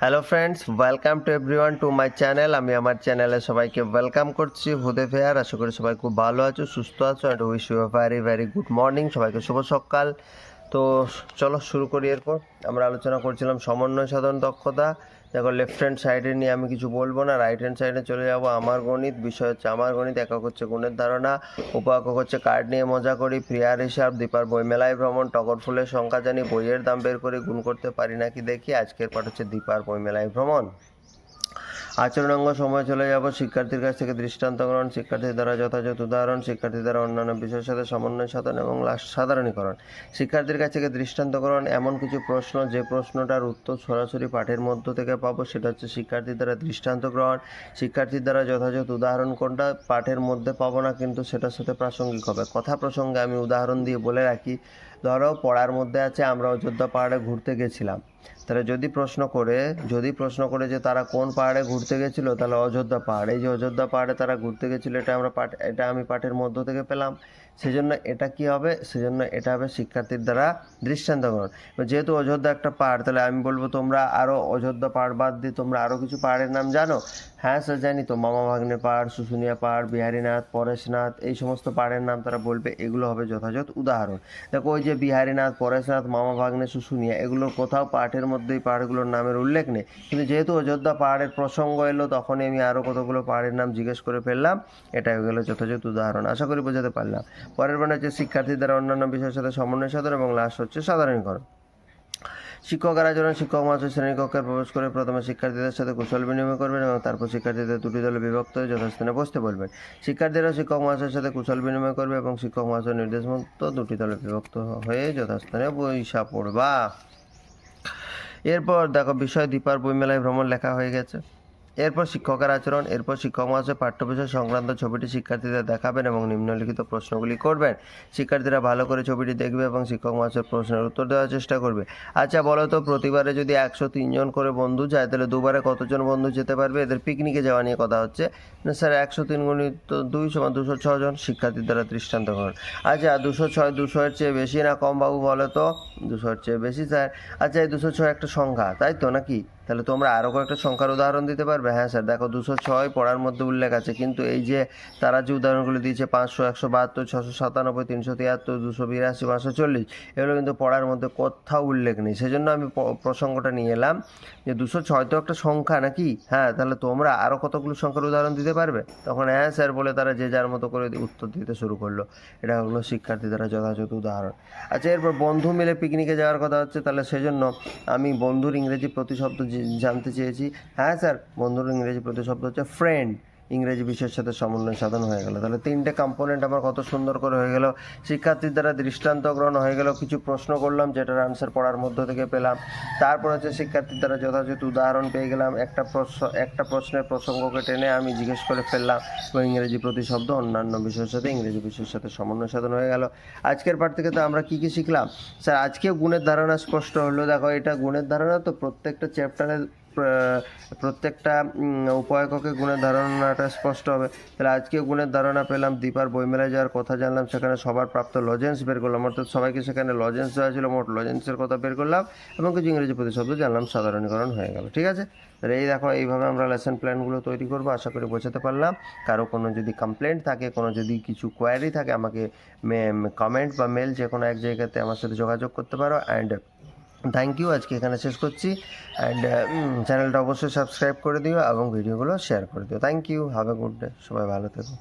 Hello friends welcome to everyone to my channel আমি আমার চ্যানেলে সবাইকে ওয়েলকাম করছি। হুদে ফেয়ার, আশা করি সবাই খুব ভালো আছো, সুস্থ আছো and wish you very very good morning সবাইকে শুভ সকাল। তো চলো শুরু করি এরপর। আমরা আলোচনা করছিলাম সমন্বয় সাধন দক্ষতা। দেখো লেফট হ্যান্ড সাইডে নিয়ে আমি কিছু বলব না রাইট হ্যান্ড সাইডে চলে যাব। আমার গণিত, বিষয় হচ্ছে আমার গণিত, একক হচ্ছে গুণের ধারণা উপাকক হচ্ছে কার্ড নিয়ে মজা করি প্রিয়ার হিসাব দীপার বই মেলায় ভ্রমণ, টগর ফুলের সংখ্যা জানি, বইয়ের দাম বের করে, গুণ করতে পারি নাকি দেখি, আজকের পাঠ হচ্ছে দীপার বইমেলায় ভ্রমণ। আচরণাঙ্গ সময় চলে যাব, শিক্ষার্থীর কাছ থেকে দৃষ্টান্ত গ্রহণ, শিক্ষার্থীর দ্বারা যথাযথ উদাহরণ, শিক্ষার্থীর দ্বারা অন্যান্য বিষয়ের সাথে সমন্বয় সাধন এবং সাধারণীকরণ। শিক্ষার্থীর কাছ থেকে দৃষ্টান্ত গ্রহণ, এমন কিছু প্রশ্ন, যে প্রশ্নটার উত্তর সরাসরি পাঠের মধ্য থেকে পাবো, সেটা হচ্ছে শিক্ষার্থীর দ্বারা দৃষ্টান্ত গ্রহণ, শিক্ষার্থীর দ্বারা যথাযথ উদাহরণ কোনটা পাঠের মধ্যে পাবো না, কিন্তু সেটার সাথে প্রাসঙ্গিক হবে। কথা প্রসঙ্গে আমি উদাহরণ দিয়ে বলে রাখি, ধরো পড়ার মধ্যে আছে, আমরা অযোধ্যা পাহাড়ে ঘুরতে গেছিলাম। তাহলে যদি প্রশ্ন করে, যদি প্রশ্ন করে যে তারা কোন পাহাড়ে ঘুরতে গেছিল, তাহলে অযোধ্যা পাহাড়। এই যে অযোধ্যা পাহাড়ে তারা ঘুরতে গেছিল, এটা আমরা পাঠ, এটা আমি পাঠের মধ্য থেকে পেলাম। সেজন্য এটা কি হবে? সেজন্য এটা হবে শিক্ষার্থীর দ্বারা দৃষ্টান্তকরণ এবার যেহেতু অযোধ্যা একটা পাহাড়, তাহলে আমি বলব তোমরা আরও অযোধ্যা পাহাড় বাদ দিয়ে তোমরা আরও কিছু পাহাড়ের নাম জানো? হ্যাঁ স্যার জানি। তো মামা ভাগ্নে পাহাড়, শুশুনিয়া পাহাড়, বিহারীনাথ, পরেশনাথ, এই সমস্ত পাহাড়ের নাম তারা বলবে। এগুলো হবে যথাযথ উদাহরণ। দেখো, ওই যে বিহারীনাথ, পরেশনাথ, মামা ভাগ্নে, শুশুনিয়া এগুলোর কোথাও পাঠের মধ্যে এই পাহাড়গুলোর নামের উল্লেখ নেই। কিন্তু যেহেতু অযোধ্যা পাহাড়ের প্রসঙ্গ এলো, তখনই আমি আরও কতগুলো পাহাড়ের নাম জিজ্ঞেস করে ফেললাম। এটা হয়ে গেলো যথাযথ উদাহরণ। আশা করি বোঝাতে পারলাম। পরের মানে হচ্ছে শিক্ষার্থী দ্বারা অন্যান্য বিষয়ের সাথে সমন্বয় সাধন এবং লাস্ট হচ্ছে সাধারণীকরণ। শিক্ষকেরা যখন শিক্ষক মহাশয় শ্রেণীকক্ষে প্রবেশ করে প্রথমে শিক্ষার্থীদের সাথে কুশল বিনিময় করবেন এবং তারপর শিক্ষার্থীদের দুটি দলে বিভক্ত হয়ে যথাস্থানে বসতে বলবেন। শিক্ষার্থীরা শিক্ষক মহাশয়ের সাথে কুশল বিনিময় করবে এবং শিক্ষক মহাশয়ের নির্দেশ মতো দুটি দলে বিভক্ত হয়ে যথাস্থানে বৈশা পড়বা। এরপর দেখো বিষয় দীপার বইমেলায় ভ্রমণ লেখা হয়ে গেছে। এরপর শিক্ষকের আচরণ, এরপর শিক্ষক মহাশয় পাঠ্য বিষয় সংক্রান্ত ছবিটি শিক্ষার্থীদের দেখাবেন এবং নিম্নলিখিত প্রশ্নগুলি করবেন। শিক্ষার্থীরা ভালো করে ছবিটি দেখবে এবং শিক্ষক মহাশয়ের প্রশ্নের উত্তর দেওয়ার চেষ্টা করবে। আচ্ছা বলো তো, প্রতিবারে যদি একশো তিনজন করে বন্ধু যায়, তাহলে দুবারে কতজন বন্ধু যেতে পারবে? এদের পিকনিকে যাওয়া নিয়ে কথা হচ্ছে। স্যার, একশো তিন গুণিত দুই সমান দুশো ছজন শিক্ষার্থীর দ্বারা দৃষ্টান্ত গ্রহণ আচ্ছা দুশো ছয় দুশোর চেয়ে বেশি না কম, বাবু, বলো তো? দুশোর চেয়ে বেশি, স্যার। আচ্ছা এই দুশো ছয় একটা সংখ্যা, তাই তো নাকি? তাহলে তোমরা আরও কয়েকটা সংখ্যার উদাহরণ দিতে পারবে? হ্যাঁ স্যার, দেখো দুশো ছয় পড়ার মধ্যে উল্লেখ আছে, কিন্তু এই যে তারা যে উদাহরণগুলি দিয়েছে, পাঁচশো, একশো বাহাত্তর, ছশো সাতানব্বই, তিনশো তিয়াত্তর, দুশো বিরাশি, পাঁচশো চল্লিশ, এগুলো কিন্তু পড়ার মধ্যে কোথাও উল্লেখ নেই। সেজন্য আমি প্রসঙ্গটা নিয়ে এলাম যে দুশো ছয় তো একটা সংখ্যা নাকি? হ্যাঁ তাহলে তোমরা আরও কতগুলো সংখ্যার উদাহরণ দিতে পারবে? তখন হ্যাঁ স্যার বলে তারা যে যার মতো করে উত্তর দিতে শুরু করল। এটা হলো শিক্ষার্থী দ্বারা যথাযথ উদাহরণ। আচ্ছা এরপর বন্ধু মিলে পিকনিকে যাওয়ার কথা হচ্ছে, তাহলে সেজন্য আমি বন্ধুর ইংরেজি প্রতিশব্দ জানতে চেয়েছি। হ্যাঁ স্যার বন্ধুর ইংরেজি প্রতিশব্দ হচ্ছে ফ্রেন্ড ইংরেজি বিষয়ের সাথে সমন্বয় সাধন হয়ে গেল। তাহলে তিনটে কম্পোনেন্ট আমার কত সুন্দর করে হয়ে গেল। শিক্ষার্থীর দ্বারা দৃষ্টান্ত গ্রহণ হয়ে গেল। কিছু প্রশ্ন করলাম, যেটার আনসার পড়ার মধ্য থেকে পেলাম। তারপর হচ্ছে শিক্ষার্থীর দ্বারা যথাযথ উদাহরণ পেয়ে গেলাম। একটা প্রশ্ন, একটা প্রশ্নের প্রসঙ্গকে টেনে আমি জিজ্ঞেস করে ফেললাম এবং ইংরেজি প্রতিশব্দ অন্যান্য বিষয়ের সাথে ইংরেজি বিষয়ের সাথে সমন্বয় সাধন হয়ে গেল। আজকের পাঠ থেকে তো আমরা কী কী শিখলাম? স্যার, আজকে গুণের ধারণা স্পষ্ট হলো। দেখো, এটা গুণের ধারণা তো প্রত্যেকটা চ্যাপ্টারের প্রত্যেকটা উপায়ককে গুণের ধারণাটা স্পষ্ট হবে। তাহলে আজকে গুণের ধারণা পেলাম, দীপার বইমেলায় যাওয়ার কথা জানলাম, সেখানে সবার প্রাপ্ত লজেন্স বের করলাম। অর্থাৎ সবাইকে সেখানে লজেন্স দেওয়া ছিল, মোট লজেন্সের কথা বের করলাম এবং কিছু ইংরেজি প্রতিশব্দ জানলাম, সাধারণীকরণ হয়ে গেল। ঠিক আছে? তাহলে এই দেখো, এইভাবে আমরা লেসন প্ল্যানগুলো তৈরি করব, আশা করি বোঝাতে পারলাম। কারও কোনো যদি কমপ্লেন্ট থাকে, কোনো যদি কিছু কোয়ারি থাকে, আমাকে কমেন্ট বা মেল যে কোনো এক জায়গাতে আমার সাথে যোগাযোগ করতে পারো অ্যান্ড থ্যাংক ইউ আজকে এখানে শেষ করছি। অ্যান্ড চ্যানেলটা অবশ্যই সাবস্ক্রাইব করে দিও এবং ভিডিওগুলো শেয়ার করে দিও। Thank you have a good day সবাই ভালো থেকো।